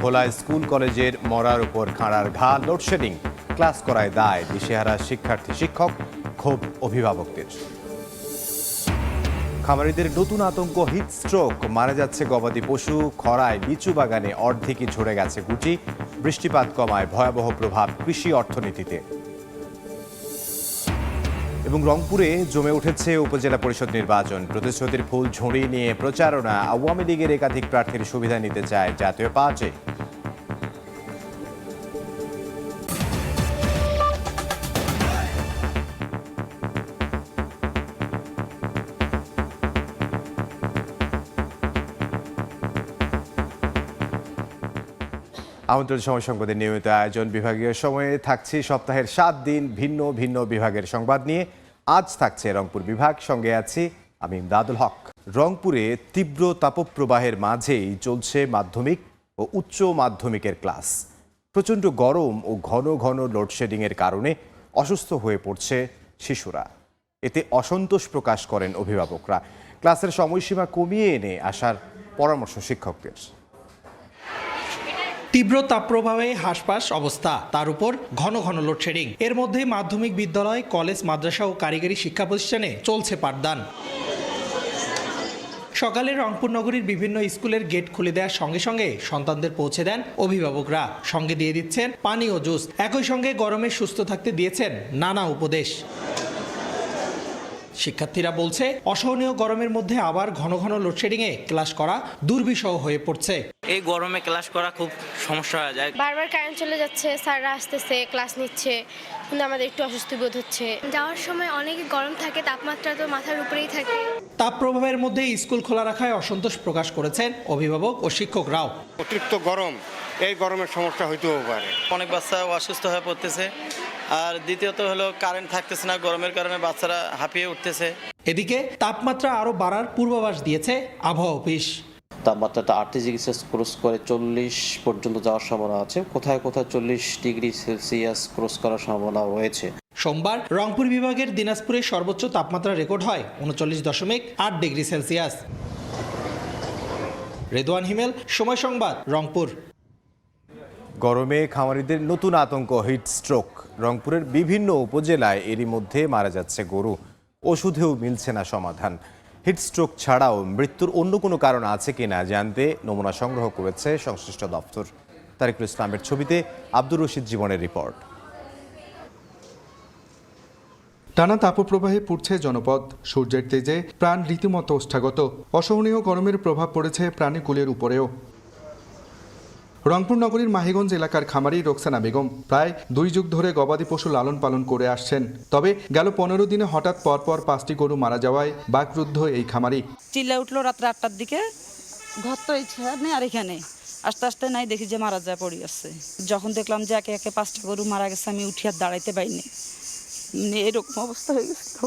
খোলা স্কুল কলেজের মরার উপর খাঁড়ার ঘা, লোডশেডিং, ক্লাস করায় দায় দিশেহারা শিক্ষার্থী শিক্ষক, ক্ষোভ অভিভাবকদের। খামারিদের নতুন আতঙ্ক, হিট স্ট্রোক মারা যাচ্ছে গবাদি পশু, খরায় লিচু বাগানে অর্ধেকই ঝরে গেছে গুটি বৃষ্টিপাত কমায় ভয়াবহ প্রভাব কৃষি অর্থনীতিতে। এবং রংপুরে জমে উঠেছে উপজেলা পরিষদ নির্বাচন। প্রতিশ্রুতির ফুল ঝুড়ি নিয়ে প্রচারণা আওয়ামী লীগের একাধিক প্রার্থীর সুবিধা নিতে চায় জাতীয় পার্টি। আমন্ত্রণ সময় সংবাদের নিয়মিত আয়োজন। বিভাগীয় সময়ে থাকছি সপ্তাহের সাত দিন ভিন্ন ভিন্ন বিভাগের সংবাদ নিয়ে। আজ থাকছে রংপুর বিভাগ, সঙ্গে আছি আমি ইমদাদুল হক। রংপুরে তীব্র তাপপ্রবাহের মাঝেই চলছে মাধ্যমিক ও উচ্চ মাধ্যমিকের ক্লাস। প্রচণ্ড গরম ও ঘন ঘন লোডশেডিংয়ের কারণে অসুস্থ হয়ে পড়ছে শিশুরা। এতে অসন্তোষ প্রকাশ করেন অভিভাবকরা। ক্লাসের সময়সীমা কমিয়ে এনে আসার পরামর্শ শিক্ষকদের। তীব্র তাপপ্রবাহে হাসপাস অবস্থা। তার উপর ঘন ঘন লোডশেডিং। এর মধ্যে মাধ্যমিক বিদ্যালয়, কলেজ, মাদ্রাসা ও কারিগরি শিক্ষা প্রতিষ্ঠানে চলছে পাঠদান। সকালে রংপুর নগরীর বিভিন্ন স্কুলের গেট খুলে দেওয়ার সঙ্গে সঙ্গে সন্তানদের পৌঁছে দেন অভিভাবকরা। সঙ্গে দিয়ে দিচ্ছেন পানি ও জুস। একই সঙ্গে গরমে সুস্থ থাকতে দিয়েছেন নানা উপদেশ। শিক্ষার্থীরা বলছে, অসহনীয় গরমের মধ্যে আবার ঘন ঘন লোডশেডিংয়ে ক্লাস করা দুর্বিষহ হয়ে পড়ছে। এই গরমে ক্লাস করা খুব সমস্যা হয়ে যায়। বারবার কারেন্ট চলে যাচ্ছে স্যাররা আসতেছে ক্লাস নিচ্ছে কিন্তু আমাদের একটু অস্বস্তি বোধ হচ্ছে। যাওয়ার সময় অনেক গরম থাকে তাপমাত্রা তো মাথার উপরেই থাকে। তাপ প্রভাবের মধ্যে স্কুল খোলা রাখায় অসন্তোষ প্রকাশ করেছেন অভিভাবক ও শিক্ষকরাও অতিরিক্ত গরম এই গরমের সমস্যা হইতেও পারে। অনেক বাচ্চা অসুস্থ হয়ে পড়তেছে। আর দ্বিতীয়ত হলো কারেন্ট থাকতেছে না গরমের কারণে বাচ্চারা হাঁপিয়ে উঠতেছে। এদিকে তাপমাত্রা আরও বাড়ার পূর্বাভাস দিয়েছে আবহাওয়া অফিস। তাপমাত্রাটা আটত্রিশ ডিগ্রি সেলসিয়াস ক্রস করে চল্লিশ পর্যন্ত যাওয়ার সম্ভাবনা আছে। কোথায় কোথায় চল্লিশ ডিগ্রি সেলসিয়াস ক্রস করার সম্ভাবনা রয়েছে? সোমবার রংপুর বিভাগের দিনাজপুরে সর্বোচ্চ তাপমাত্রা রেকর্ড হয় উনচল্লিশ দশমিক আট ডিগ্রি সেলসিয়াস। রেদওয়ান হিমেল সময় সংবাদ রংপুর। গরমে খামারিদের নতুন আতঙ্ক হিট স্ট্রোক রংপুরের বিভিন্ন উপজেলায় এরই মধ্যে মারা যাচ্ছে গরু। ওষুধেও মিলছে না সমাধান। হিট স্ট্রোক ছাড়াও মৃত্যুর অন্য কোনো কারণ আছে কি না জানতে নমুনা সংগ্রহ করেছে সংশ্লিষ্ট দপ্তর। তারিকুল ইসলামের ছবিতে আব্দুর রশিদ জীবনের রিপোর্ট। টানা তাপপ্রবাহে পুড়ছে জনপদ। সূর্যের তেজে প্রাণ রীতিমতো ওষ্ঠাগত। অসহনীয় গরমের প্রভাব পড়েছে প্রাণীকুলের উপরেও। রংপুর নগরীর মাহিগঞ্জ এলাকার খামারি রোকসানা বেগম প্রায় দুই যুগ ধরে গবাদি পশু লালন পালন করে আসছেন। তবে গেল পনেরো দিনে হঠাৎ পরপর পাঁচটি গরু মারা যাওয়ায় বাকরুদ্ধ এই খামারি। চিল্লা উঠল রাত্রে আটটার দিকে। ঘর তো এখানে আর এখানে। আস্তে আস্তে নাই দেখি যে মারা যায়, পড়ে আছে। যখন দেখলাম যে একে একে পাঁচটা গরু মারা গেছে, আমি উঠি আর দাঁড়াইতে পারিনি। এরকম অবস্থা হয়ে গেছিল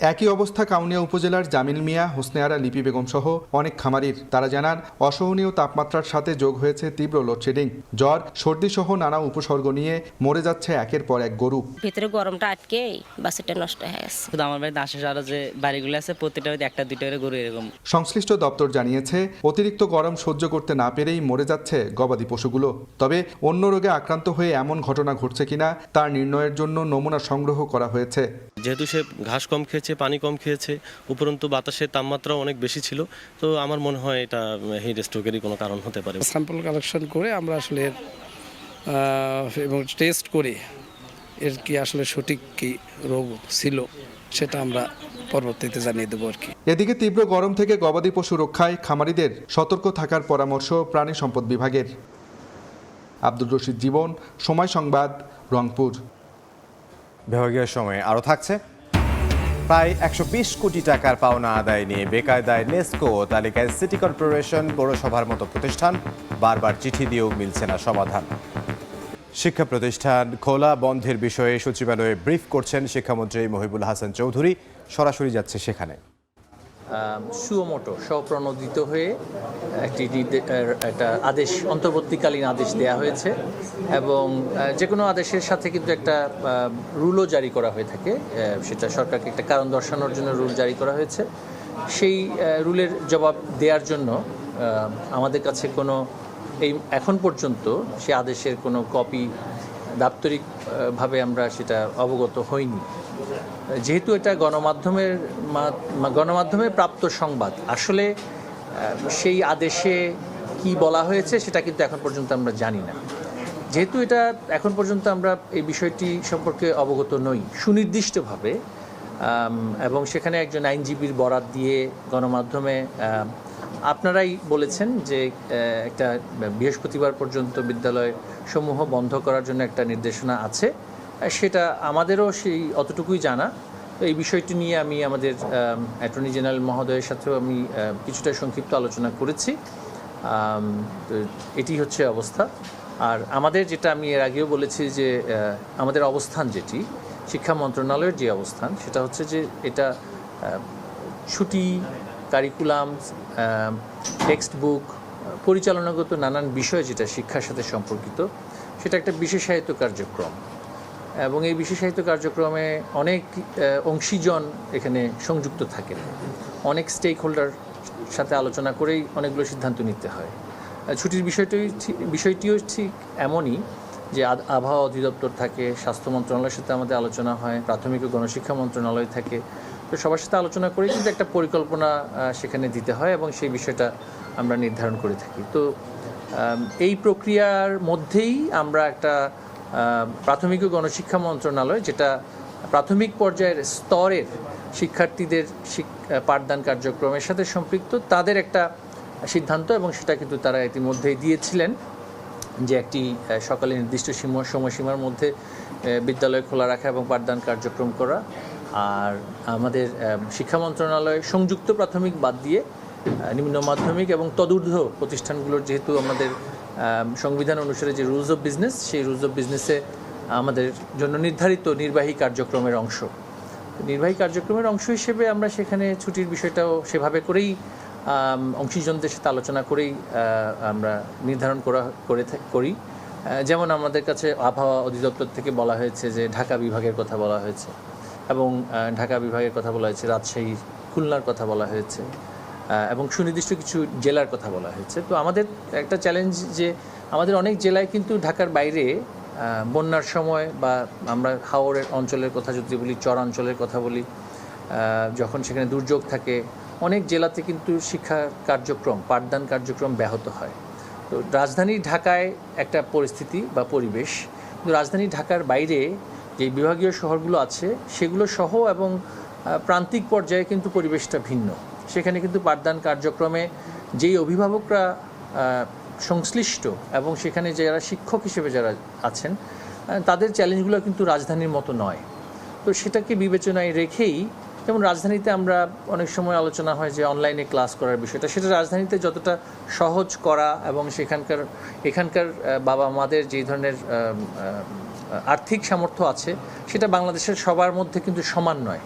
একই অবস্থা কাউনিয়া উপজেলার জামিল মিয়া হোসনেয়ারা লিপি বেগম সহ অনেক খামারির। তারা জানান অসহনীয় তাপমাত্রার সাথে যোগ হয়েছে তীব্র লোডশেডিং। জ্বর সর্দি সহ নানা উপসর্গ নিয়ে মরে যাচ্ছে একের পর এক গরু। ভিতরে গরমটা আটকে বাসেরটা নষ্ট হয়ে গেছে। শুধু আমার বাড়িতে আশেপাশে আরও যে বাড়িগুলো আছে প্রতিটা একটা দুইটা করে গরু এরকম। সংশ্লিষ্ট দপ্তর জানিয়েছে অতিরিক্ত গরম সহ্য করতে না পেরেই মরে যাচ্ছে গবাদি পশুগুলো। তবে অন্য রোগে আক্রান্ত হয়ে এমন ঘটনা ঘটছে কিনা তার নির্ণয়ের জন্য নমুনা সংগ্রহ করা হয়েছে। যেহেতু সে ঘাস কম খেয়েছে পানি কম খেয়েছে উপরন্তু বাতাসের তাপমাত্রা অনেক বেশি ছিল তো আমার মনে হয় এটা হিট স্ট্রোকেরই কোনো কারণ হতে পারে। স্যাম্পল কালেকশন করে আমরা আসলে এর, এবং টেস্ট করে এর কি আসলে সঠিক কি রোগ ছিল সেটা আমরা পরবর্তীতে জানিয়ে দেবো আর কি। এদিকে তীব্র গরম থেকে গবাদি পশু রক্ষায় খামারিদের সতর্ক থাকার পরামর্শ প্রাণী সম্পদ বিভাগের। আব্দুর রশিদ জীবন সময় সংবাদ রংপুর। বিভাগীয় সময়ে আরও থাকছে। প্রায় একশো বিশ কোটি টাকার পাওনা আদায় নিয়ে বেকায়দায় নেস্কো তালিকায় সিটি কর্পোরেশন পৌরসভার মতো প্রতিষ্ঠান বারবার চিঠি দিয়েও মিলছে না সমাধান। শিক্ষা প্রতিষ্ঠান খোলা বন্ধের বিষয়ে সচিবালয়ে ব্রিফ করছেন শিক্ষামন্ত্রী মহিবুল হাসান চৌধুরী। সরাসরি যাচ্ছে সেখানে। সুমোটো স্বপ্রণোদিত হয়ে একটি একটা আদেশ, অন্তর্বর্তীকালীন আদেশ দেয়া হয়েছে এবং যে কোনো আদেশের সাথে কিন্তু একটা রুলও জারি করা হয়ে থাকে। সেটা সরকারকে একটা কারণ দর্শানোর জন্য রুল জারি করা হয়েছে। সেই রুলের জবাব দেওয়ার জন্য আমাদের কাছে কোনো, এই এখন পর্যন্ত সে আদেশের কোনো কপি, দাপ্তরিকভাবে আমরা সেটা অবগত হইনি। যেহেতু এটা গণমাধ্যমের গণমাধ্যমে প্রাপ্ত সংবাদ, আসলে সেই আদেশে কি বলা হয়েছে সেটা কিন্তু এখন পর্যন্ত আমরা জানি না। যেহেতু এটা এখন পর্যন্ত আমরা এই বিষয়টি সম্পর্কে অবগত নই, সুনির্দিষ্টভাবে এবং সেখানে একজন আইনজীবীর বরাত দিয়ে গণমাধ্যমে আপনারাই বলেছেন যে একটা বৃহস্পতিবার পর্যন্ত বিদ্যালয় সমূহ বন্ধ করার জন্য একটা নির্দেশনা আছে। সেটা আমাদেরও সেই অতটুকুই জানা। এই বিষয়টি নিয়ে আমি আমাদের অ্যাটর্নি জেনারেল মহোদয়ের সাথেও আমি কিছুটা সংক্ষিপ্ত আলোচনা করেছি। এটি হচ্ছে অবস্থা। আর আমাদের যেটা আমি এর আগেও বলেছি যে আমাদের অবস্থান যেটি, শিক্ষা মন্ত্রণালয়ের যে অবস্থান, সেটা হচ্ছে যে এটা ছুটি কারিকুলাম টেক্সট বুক পরিচালনাগত নানান বিষয় যেটা শিক্ষার সাথে সম্পর্কিত, সেটা একটা বিশেষায়িত কার্যক্রম। এবং এই বিশ্ব সাহিত্য কার্যক্রমে অনেক অংশীজন এখানে সংযুক্ত থাকেন। অনেক স্টেক হোল্ডার সাথে আলোচনা করেই অনেকগুলো সিদ্ধান্ত নিতে হয়। ছুটির বিষয়টি বিষয়টিও ঠিক এমনই যে আবহাওয়া অধিদপ্তর থাকে, স্বাস্থ্য মন্ত্রণালয়ের সাথে আমাদের আলোচনা হয়, প্রাথমিক ও গণশিক্ষা মন্ত্রণালয় থাকে। তো সবার সাথে আলোচনা করে কিন্তু একটা পরিকল্পনা সেখানে দিতে হয় এবং সেই বিষয়টা আমরা নির্ধারণ করে থাকি। তো এই প্রক্রিয়ার মধ্যেই আমরা একটা প্রাথমিক ও গণশিক্ষা মন্ত্রণালয়, যেটা প্রাথমিক পর্যায়ের স্তরের শিক্ষার্থীদের পাঠদান কার্যক্রমের সাথে সম্পৃক্ত, তাদের একটা সিদ্ধান্ত এবং সেটা কিন্তু তারা ইতিমধ্যেই দিয়েছিলেন যে একটি সকালে নির্দিষ্ট সীমা, সময়সীমার মধ্যে বিদ্যালয় খোলা রাখা এবং পাঠদান কার্যক্রম করা। আর আমাদের শিক্ষা মন্ত্রণালয় সংযুক্ত প্রাথমিক বাদ দিয়ে নিম্ন মাধ্যমিক এবং তদূর্ধ্ব প্রতিষ্ঠানগুলোর যেহেতু আমাদের সংবিধান অনুসারে যে রুলস অফ বিজনেস সেই রুলস অফ বিজনেসে আমাদের জন্য নির্ধারিত নির্বাহী কার্যক্রমের অংশ। নির্বাহী কার্যক্রমের অংশ হিসেবে আমরা সেখানে ছুটির বিষয়টাও সেভাবে করেই অংশীজনদের সাথে আলোচনা করেই আমরা নির্ধারণ করা, করে করি। যেমন আমাদের কাছে আবহাওয়া অধিদপ্তর থেকে বলা হয়েছে যে ঢাকা বিভাগের কথা বলা হয়েছে এবং ঢাকা বিভাগের কথা বলা হয়েছে, রাজশাহী, খুলনার কথা বলা হয়েছে। এবং সুনির্দিষ্ট কিছু জেলার কথা বলা হয়েছে। তো আমাদের একটা চ্যালেঞ্জ যে আমাদের অনেক জেলায় কিন্তু ঢাকার বাইরে বন্যার সময় বা আমরা হাওড়ের অঞ্চলের কথা যদি বলি, চর অঞ্চলের কথা বলি যখন সেখানে দুর্যোগ থাকে, অনেক জেলাতে কিন্তু শিক্ষা কার্যক্রম, পাঠদান কার্যক্রম ব্যাহত হয়। তো রাজধানী ঢাকায় একটা পরিস্থিতি বা পরিবেশ, কিন্তু রাজধানী ঢাকার বাইরে যে বিভাগীয় শহরগুলো আছে, সেগুলো সহ এবং প্রান্তিক পর্যায়ে কিন্তু পরিবেশটা ভিন্ন। সেখানে কিন্তু পাঠদান কার্যক্রমে যেই অভিভাবকরা সংশ্লিষ্ট এবং সেখানে যারা শিক্ষক হিসেবে যারা আছেন তাদের চ্যালেঞ্জগুলো কিন্তু রাজধানীর মতো নয়। তো সেটাকে বিবেচনায় রেখেই যেমন রাজধানীতে আমরা অনেক সময় আলোচনা হয় যে অনলাইনে ক্লাস করার বিষয়টা, সেটা রাজধানীতে যতটা সহজ করা এবং সেখানকার, এখানকার বাবা মাদের যে ধরনের আর্থিক সামর্থ্য আছে, সেটা বাংলাদেশের সবার মধ্যে কিন্তু সমান নয়।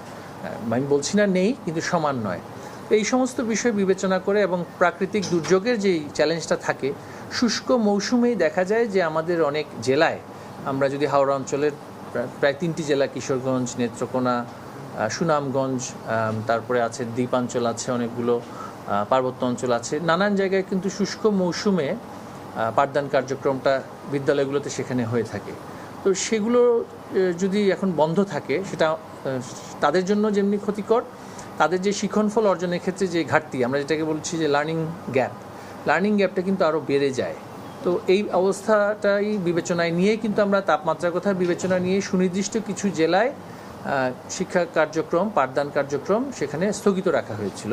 আমি বলছি না নেই, কিন্তু সমান নয়। এই সমস্ত বিষয় বিবেচনা করে এবং প্রাকৃতিক দুর্যোগের যেই চ্যালেঞ্জটা থাকে, শুষ্ক মৌসুমেই দেখা যায় যে আমাদের অনেক জেলায়, আমরা যদি হাওড়া অঞ্চলের প্রায়- তিনটি জেলা, কিশোরগঞ্জ, নেত্রকোনা সুনামগঞ্জ তারপরে আছে দ্বীপাঞ্চল আছে অনেকগুলো পার্বত্য অঞ্চল আছে। নানান জায়গায় কিন্তু শুষ্ক মৌসুমে পাঠদান কার্যক্রমটা বিদ্যালয়গুলোতে সেখানে হয়ে থাকে। তো সেগুলো যদি এখন বন্ধ থাকে, সেটা তাদের জন্য যেমনি ক্ষতিকর তাদের যে শিক্ষণফল অর্জনের ক্ষেত্রে যে ঘাটতি, আমরা যেটাকে বলছি যে লার্নিং গ্যাপ লার্নিং গ্যাপটা কিন্তু আরও বেড়ে যায়। তো এই অবস্থাটাই বিবেচনায় নিয়ে কিন্তু আমরা তাপমাত্রার কথা বিবেচনা নিয়ে সুনির্দিষ্ট কিছু জেলায় শিক্ষা কার্যক্রম, পাঠদান কার্যক্রম সেখানে স্থগিত রাখা হয়েছিল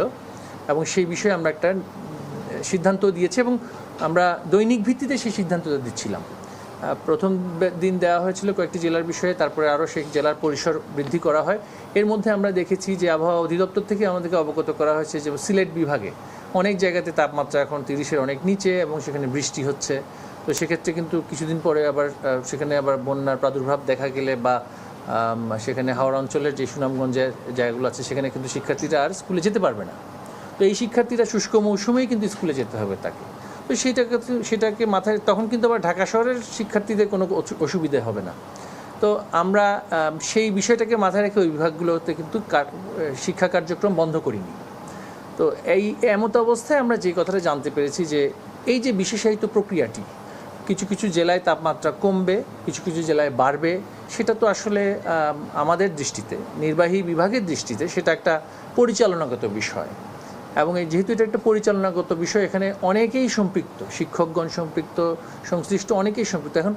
এবং সেই বিষয়ে আমরা একটা সিদ্ধান্ত দিয়েছি এবং আমরা দৈনিক ভিত্তিতে সেই সিদ্ধান্তটা দিচ্ছিলাম। প্রথম দিন দেওয়া হয়েছিল কয়েকটি জেলার বিষয়ে, তারপরে আরও সেই জেলার পরিসর বৃদ্ধি করা হয়। এর মধ্যে আমরা দেখেছি যে আবহাওয়া অধিদপ্তর থেকে আমাদেরকে অবগত করা হয়েছে যে সিলেট বিভাগে অনেক জায়গাতে তাপমাত্রা এখন তিরিশের অনেক নিচে এবং সেখানে বৃষ্টি হচ্ছে। তো সেক্ষেত্রে কিন্তু কিছুদিন পরে আবার সেখানে আবার বন্যার প্রাদুর্ভাব দেখা গেলে বা সেখানে হাওড়া অঞ্চলের যে সুনামগঞ্জের জায়গাগুলো আছে, সেখানে কিন্তু শিক্ষার্থীরা আর স্কুলে যেতে পারবে না। তো এই শিক্ষার্থীরা শুষ্ক মৌসুমেই কিন্তু স্কুলে যেতে হবে তাকে। তো, সেটাকে সেটাকে মাথায়, তখন কিন্তু আবার ঢাকা শহরের শিক্ষার্থীদের কোনো অসু- অসুবিধে হবে না। তো আমরা সেই বিষয়টাকে মাথায় রেখে ওই বিভাগগুলোতে কিন্তু শিক্ষা কার্যক্রম বন্ধ করিনি। তো এই, এমত অবস্থায় আমরা যে কথাটা জানতে পেরেছি যে, এই যে বিশেষায়িত প্রক্রিয়াটি, কিছু কিছু জেলায় তাপমাত্রা কমবে, কিছু কিছু জেলায় বাড়বে, সেটা তো আসলে আমাদের দৃষ্টিতে, নির্বাহী বিভাগের দৃষ্টিতে সেটা একটা পরিচালনাগত বিষয়। এবং এই যেহেতু এটা একটা পরিচালনাগত বিষয়, এখানে অনেকেই সম্পৃক্ত, শিক্ষকগণ সম্পৃক্ত, সংশ্লিষ্ট অনেকেই সম্পৃক্ত। এখন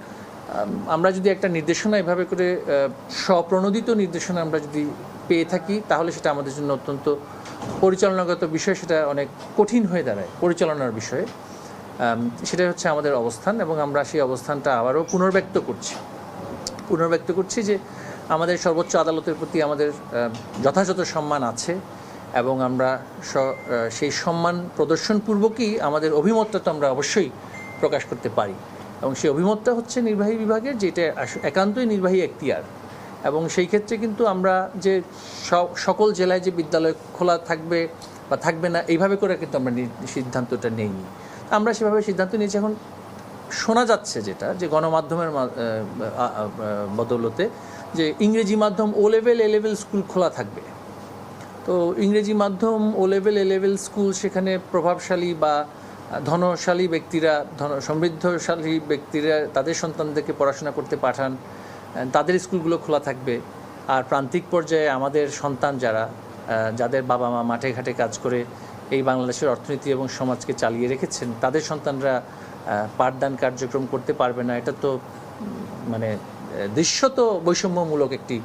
আমরা যদি একটা নির্দেশনা এভাবে করে স্বপ্রণোদিত নির্দেশনা আমরা যদি পেয়ে থাকি, তাহলে সেটা আমাদের জন্য অত্যন্ত পরিচালনাগত বিষয়, সেটা অনেক কঠিন হয়ে দাঁড়ায়, পরিচালনার বিষয়ে। সেটাই হচ্ছে আমাদের অবস্থান এবং আমরা সেই অবস্থানটা আবারও পুনর্ব্যক্ত করছি। পুনর্ব্যক্ত করছি যে আমাদের সর্বোচ্চ আদালতের প্রতি আমাদের যথাযথ সম্মান আছে। এবং আমরা সেই সম্মান প্রদর্শনপূর্বকই আমাদের অভিমতটা তো আমরা অবশ্যই প্রকাশ করতে পারি। এবং সেই অভিমতটা হচ্ছে নির্বাহী বিভাগের যেটা একান্তই নির্বাহী এখতিয়ার। এবং সেই ক্ষেত্রে কিন্তু আমরা যে সকল জেলায় যে বিদ্যালয় খোলা থাকবে বা থাকবে না, এইভাবে করে কিন্তু আমরা সিদ্ধান্তটা নেইনি। আমরা সেভাবে সিদ্ধান্ত নিয়েছি। এখন শোনা যাচ্ছে যেটা, যে গণমাধ্যমের বদৌলতে যে ইংরেজি মাধ্যম O level, A level school খোলা থাকবে। তো ইংরেজি মাধ্যম O level A level school সেখানে প্রভাবশালী বা ধনশালী ব্যক্তিরা, ধন, সমৃদ্ধশালী ব্যক্তিরা তাদের সন্তানদেরকে পড়াশোনা করতে পাঠান। তাদের স্কুলগুলো খোলা থাকবে। আর প্রান্তিক পর্যায়ে আমাদের সন্তান যারা যাদের বাবা মা মাঠে ঘাটে কাজ করে এই বাংলাদেশের অর্থনীতি এবং সমাজকে চালিয়ে রেখেছেন, তাদের সন্তানরা পাঠদান কার্যক্রম করতে পারবে না। এটা তো মানে দৃশ্যত বৈষম্যমূলক একটি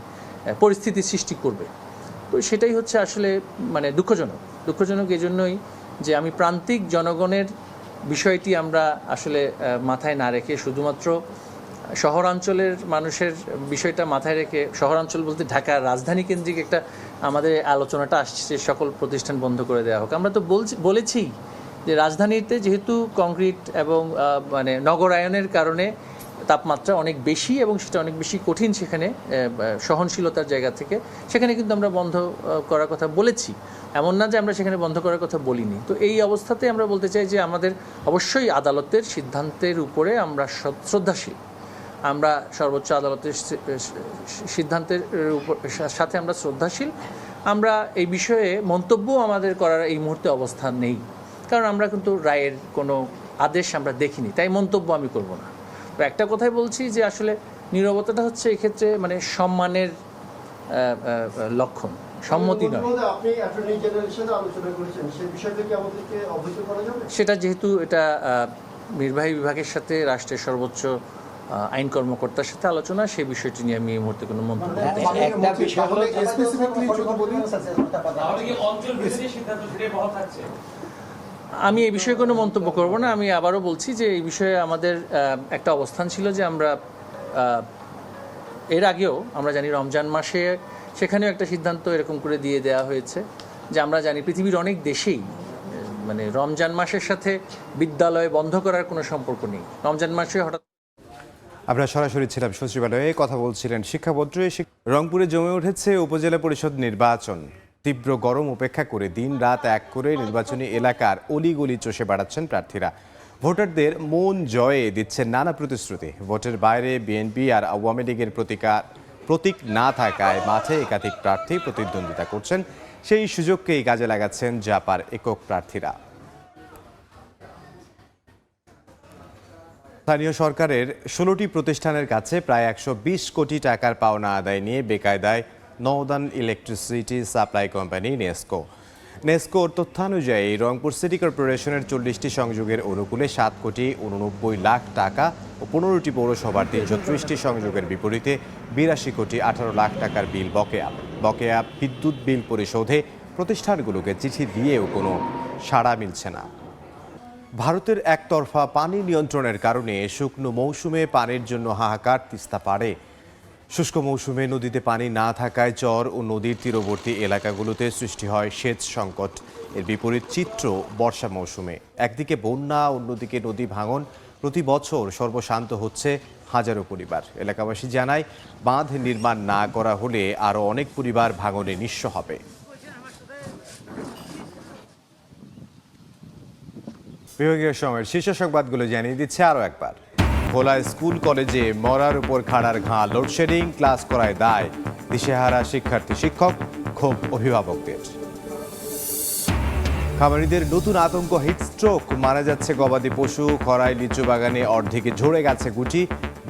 পরিস্থিতি সৃষ্টি করবে। তো সেটাই হচ্ছে আসলে মানে দুঃখজনক। দুঃখজনক এই জন্যই যে আমি প্রান্তিক জনগণের বিষয়টি আমরা আসলে মাথায় না রেখে শুধুমাত্র শহরাঞ্চলের মানুষের বিষয়টা মাথায় রেখে, শহরাঞ্চল বলতে ঢাকার রাজধানী কেন্দ্রিক একটা আমাদের আলোচনাটা আসছে, সকল প্রতিষ্ঠান বন্ধ করে দেওয়া হোক। আমরা তো বলছি, বলেছি যে রাজধানীতে যেহেতু কংক্রিট এবং মানে নগরায়নের কারণে তাপমাত্রা অনেক বেশি এবং সেটা অনেক বেশি কঠিন সেখানে সহনশীলতার জায়গা থেকে। সেখানে কিন্তু আমরা বন্ধ করার কথা বলেছি। এমন না যে আমরা সেখানে বন্ধ করার কথা বলিনি। তো এই অবস্থাতে আমরা বলতে চাই যে আমাদের অবশ্যই আদালতের সিদ্ধান্তের উপরে আমরা শ্রদ্ধাশীল। আমরা সর্বোচ্চ আদালতের সিদ্ধান্তের উপর সাথে আমরা শ্রদ্ধাশীল। আমরা এই বিষয়ে মন্তব্য আমাদের করার এই মুহূর্তে অবস্থান নেই। কারণ আমরা কিন্তু রায়ের কোনো আদেশ আমরা দেখিনি। তাই মন্তব্য আমি করব না। তো একটা কথাই বলছি যে আসলে নিরবতাটা হচ্ছে এক্ষেত্রে মানে সম্মানের লক্ষণ সম্মতি নয়। আপনি অ্যাটর্নি জেনারেলের সাথে আলোচনা করেছেন সেই বিষয়টা কি আমাদেরকে অবহিত করা যাবে? সেটা যেহেতু এটা নির্বাহী বিভাগের সাথে রাষ্ট্রের সর্বোচ্চ আইন কর্মকর্তার সাথে আলোচনা সেই বিষয়টি নিয়ে আমি এই মুহূর্তে কোনো মন্তব্য করতে আমি এই বিষয়ে কোনো মন্তব্য করব না। আমি আবারও বলছি যে এই বিষয়ে আমাদের একটা অবস্থান ছিল যে আমরা এর আগেও আমরা জানি রমজান মাসে সেখানেও একটা সিদ্ধান্ত এরকম করে দিয়ে দেওয়া হয়েছে যে আমরা জানি পৃথিবীর অনেক দেশেই মানে রমজান মাসের সাথে বিদ্যালয় বন্ধ করার কোনো সম্পর্ক নেই। রমজান মাসে হঠাৎ আমরা সরাসরি ছিলাম সচিবালয়ে, কথা বলছিলেন শিক্ষামন্ত্রী শিক- রংপুরে জমে উঠেছে উপজেলা পরিষদ নির্বাচন। তীব্র গরম উপেক্ষা করে দিন রাত এক করে নির্বাচনী এলাকার অলিগলি চষে বেড়াচ্ছেন প্রার্থীরা। ভোটারদের মন জয়ে দিচ্ছেন নানা প্রতিশ্রুতি। ভোটের বাইরে বিএনপি আর আওয়ামী লীগের প্রতিকার, প্রতীক না থাকায় মাঠে একাধিক প্রার্থী প্রতিদ্বন্দ্বিতা করছেন। সেই সুযোগকেই কাজে লাগাচ্ছেন জাপার একক প্রার্থীরা। স্থানীয় সরকারের ষোলোটি প্রতিষ্ঠানের কাছে প্রায় একশো বিশ কোটি টাকার পাওনা আদায় নিয়ে বেকায়দায় নওদান ইলেকট্রিসিটি সাপ্লাই কোম্পানি নেস্কো নেস্কোর তথ্যানুযায়ী রংপুর সিটি কর্পোরেশনের চল্লিশটি সংযোগের অনুকূলে সাত কোটি উননব্বই লাখ টাকা ও পনেরোটি পৌরসভার তিনশো ত্রিশটি সংযোগের বিপরীতে বিরাশি কোটি আঠারো লাখ টাকার বিল বকেয়া। বকেয়া বিদ্যুৎ বিল পরিশোধে প্রতিষ্ঠানগুলোকে চিঠি দিয়েও কোনো সাড়া মিলছে না। ভারতের একতরফা পানি নিয়ন্ত্রণের কারণে শুকনো মৌসুমে পানির জন্য হাহাকার তিস্তা পারে শুষ্ক মৌসুমে নদীতে পানি না থাকায় চর ও নদীর তীরবর্তী এলাকাগুলোতে সৃষ্টি হয় সেচ সংকট। এর বিপরীত চিত্র বর্ষা মৌসুমে। একদিকে বন্যা, অন্যদিকে নদী ভাঙন। প্রতি বছর সর্বশান্ত হচ্ছে হাজারো পরিবার। এলাকাবাসী জানায়, বাঁধ নির্মাণ না করা হলে আরও অনেক পরিবার ভাঙনে নিঃস্ব হবে। বিভাগীয় সময়ের শীর্ষ সংবাদগুলো জানিয়ে দিচ্ছে আরও একবার। ভোলা স্কুল কলেজে মরার উপর খাড়ার ঘা লোডশেডিং, ক্লাস করায় দায় দিশেহারা শিক্ষার্থী শিক্ষক, ক্ষোভ অভিভাবকদের। খামারিদের নতুন আতঙ্ক হিট স্ট্রোক মারা যাচ্ছে গবাদি পশু, খরায় লিচু বাগানে অর্ধেকে ঝরে গেছে গুটি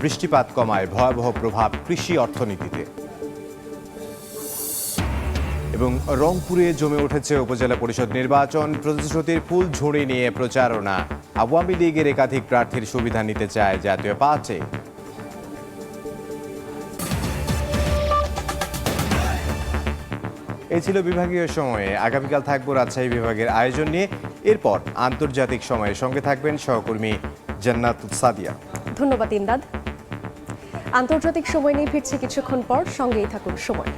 বৃষ্টিপাত কমায় ভয়াবহ প্রভাব কৃষি অর্থনীতিতে। এবং রংপুরে জমে উঠেছে উপজেলা পরিষদ নির্বাচন, প্রতিশ্রুতির ফুল ঝুড়ি নিয়ে প্রচারণা। আওয়ামী লীগের একাধিক প্রার্থীর সুবিধা নিতে চায় জাতীয় পার্টি। এই ছিল বিভাগীয় সময়ে। আগামীকাল থাকব রাজশাহী বিভাগের আয়োজন নিয়ে। এরপর আন্তর্জাতিক সময়ে সঙ্গে থাকবেন সহকর্মী জান্নাত সাদিয়া। ধন্যবাদ ইমদাদ। আন্তর্জাতিক সময় নিয়ে ফিরছি কিছুক্ষণ পর। সঙ্গেই থাকুন সময়।